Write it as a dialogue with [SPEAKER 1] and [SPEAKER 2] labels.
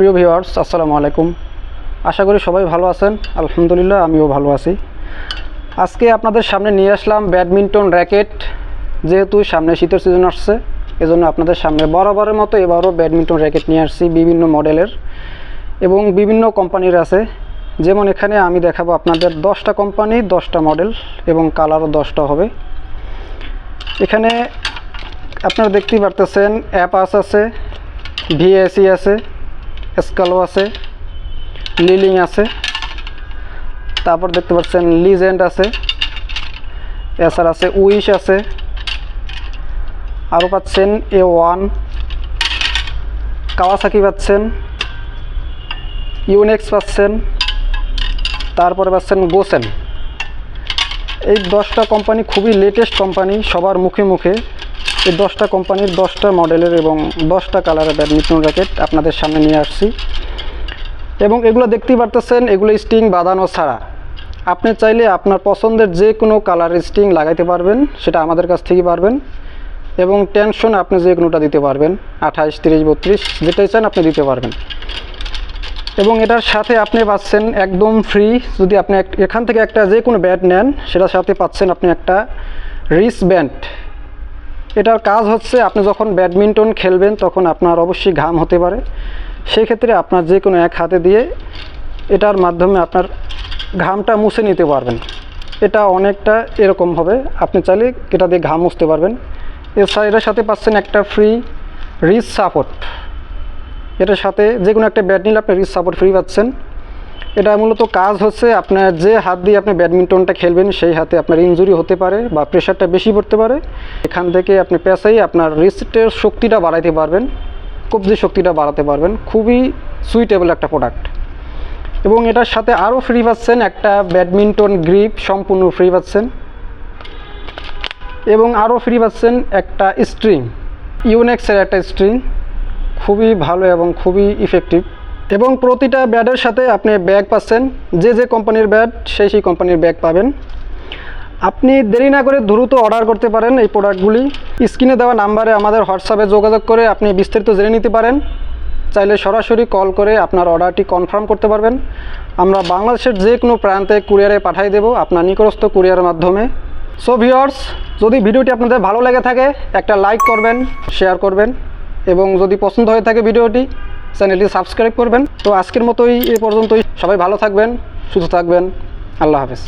[SPEAKER 1] প্রিয় ভিউয়ার্স, আসসালামু আলাইকুম। আশা করি সবাই ভালো আছেন। আলহামদুলিল্লাহ, আমিও ভালো আছি। আজকে আপনাদের সামনে নিয়ে আসলাম ব্যাডমিন্টন র্যাকেট। যেহেতু সামনে শীতের সিজন আসছে, এজন্য আপনাদের সামনে বরাবরের মতো এবারও ব্যাডমিন্টন র্যাকেট নিয়ে আসছি বিভিন্ন মডেলের। এবং বিভিন্ন কোম্পানির আছে। যেমন এখানে আমি দেখাবো আপনাদের দশটা কোম্পানি, দশটা মডেল এবং কালারও দশটা হবে। এখানে আপনারা দেখতেই পারতেছেন অ্যাপাস আছে, ভিএসি আছে স্কালো আছে, লিলিং আছে, তারপর দেখতে পাচ্ছেন লিজেন্ড আছে, এছাড়া আছে উইশ আছে, আরও পাচ্ছেন এ ওয়ান, কাওয়াসাকি পাচ্ছেন, ইউনেক্স পাচ্ছেন, তারপরে পাচ্ছেন গোসেন। এই দশটা কোম্পানি খুবই লেটেস্ট কোম্পানি সবার মুখে মুখে। এই দশটা কোম্পানির দশটা মডেলের এবং দশটা কালারের ব্যাডমিন্টন র্যাকেট আপনাদের সামনে নিয়ে আসছি। এবং এগুলো দেখতেই পারতেছেন, এগুলো স্টিং বাঁধানো ছাড়া। আপনি চাইলে আপনার পছন্দের যে কোনো কালারের স্টিং লাগাইতে পারবেন, সেটা আমাদের কাছ থেকে পারবেন। এবং টেনশন আপনি যে কোনোটা দিতে পারবেন, আঠাইশ, তিরিশ, বত্রিশ, যেটাই চান আপনি দিতে পারবেন। এবং এটার সাথে আপনি পাচ্ছেন একদম ফ্রি যদি আপনি এখান থেকে একটা যে কোনো ব্যাট নেন, সেটার সাথে পাচ্ছেন আপনি একটা রিস ব্যান্ড এটার কাজ হচ্ছে আপনি যখন ব্যাডমিন্টন খেলবেন, তখন আপনার অবশ্যই ঘাম হতে পারে। সেই ক্ষেত্রে আপনার যে কোনো এক হাতে দিয়ে এটার মাধ্যমে আপনার ঘামটা মুছে নিতে পারবেন। এটা অনেকটা এরকম হবে। আপনি চাইলে এটা দিয়ে ঘাম মুছতে পারবেন। এছাড়া এটার সাথে পাচ্ছেন একটা ফ্রি রিচ সাপোর্ট এটার সাথে যে কোনো একটা ব্যাট নিলে আপনি রিচ সাপোর্ট ফ্রি পাচ্ছেন। এটা মূলত কাজ হচ্ছে আপনার যে হাত দিয়ে আপনি ব্যাডমিন্টনটা খেলবেন, সেই হাতে আপনার ইনজুরি হতে পারে বা প্রেশারটা বেশি পড়তে পারে। এখান থেকে আপনি পেঁচাই আপনার রিস্টের শক্তিটা বাড়াইতে পারবেন, কবজি শক্তিটা বাড়াতে পারবেন। খুবই সুইটেবল একটা প্রোডাক্ট এবং এটার সাথে আরও ফ্রি পাচ্ছেন একটা ব্যাডমিন্টন গ্রিপ সম্পূর্ণ ফ্রি পাচ্ছেন। এবং আরও ফ্রি পাচ্ছেন একটা স্ট্রিং ইউনেক্সের একটা স্ট্রিং খুবই ভালো এবং খুবই ইফেক্টিভ এবং প্রতিটা ব্যাডের সাথে আপনি ব্যাগ পাচ্ছেন। যে যে কোম্পানির ব্যাড, সেই সেই কোম্পানির ব্যাগ পাবেন। আপনি দেরি না করে দ্রুত অর্ডার করতে পারেন এই প্রোডাক্টগুলি। স্ক্রিনে দেওয়া নাম্বারে আমাদের হোয়াটসঅ্যাপে যোগাযোগ করে আপনি বিস্তারিত জেনে নিতে পারেন। চাইলে সরাসরি কল করে আপনার অর্ডারটি কনফার্ম করতে পারবেন। আমরা বাংলাদেশের যে কোনো প্রান্তে কুরিয়ারে পাঠিয়ে দেব আপনার নিকটস্থ কুরিয়ারের মাধ্যমে। সো ভিওর্স যদি ভিডিওটি আপনাদের ভালো লেগে থাকে, একটা লাইক করবেন শেয়ার করবেন। এবং যদি পছন্দ হয়ে থাকে ভিডিওটি চ্যানেলটি সাবস্ক্রাইব করবেন। তো আজকের মতোই এ পর্যন্তই। সবাই ভালো থাকবেন, সুস্থ থাকবেন। আল্লাহ হাফেজ।